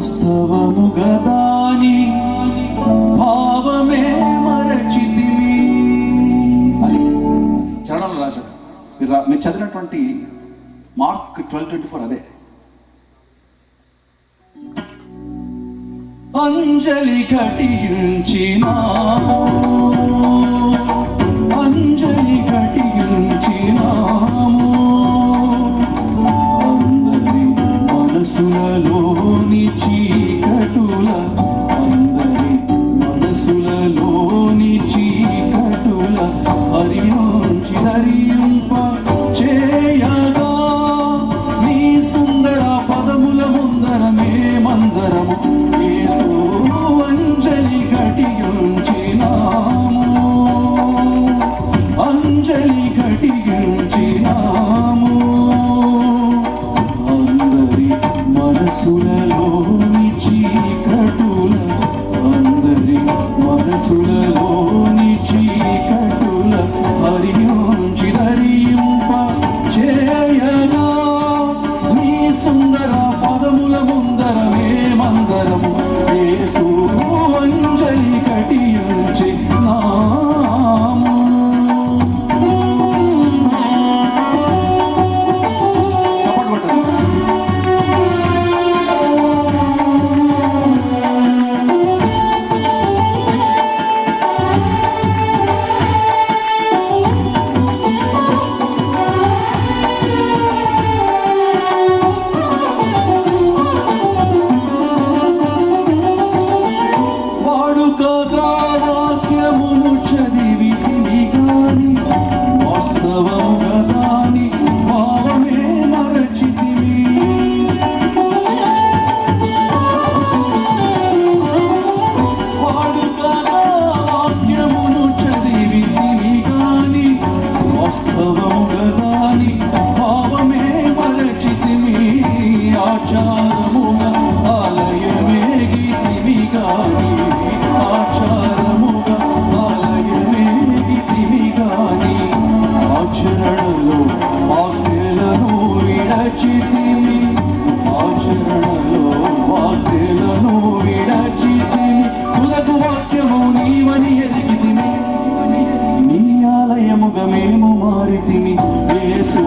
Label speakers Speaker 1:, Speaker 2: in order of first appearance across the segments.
Speaker 1: వాస్తవము గదాని భావమే మరచితివి. అని రాశాడు మీరు మీరు చదివినటువంటి మార్క్ ట్వెల్వ్ ట్వంటీ ఫోర్ అదే. అంజలి కటించినావు మనసులలోని చీకటుల హరించి ధరింప చేయగా నీ సుందర పదముల ముందర మేమందరం Maugalani గమేము మారితిమి యేసు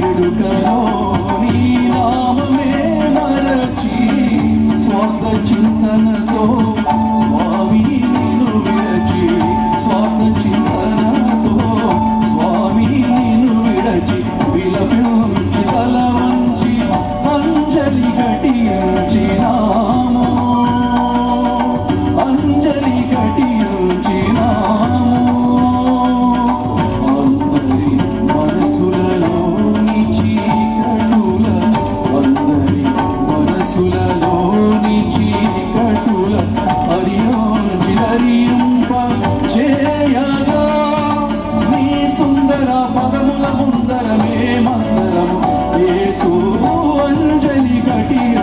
Speaker 1: do canal. అంజలి కటి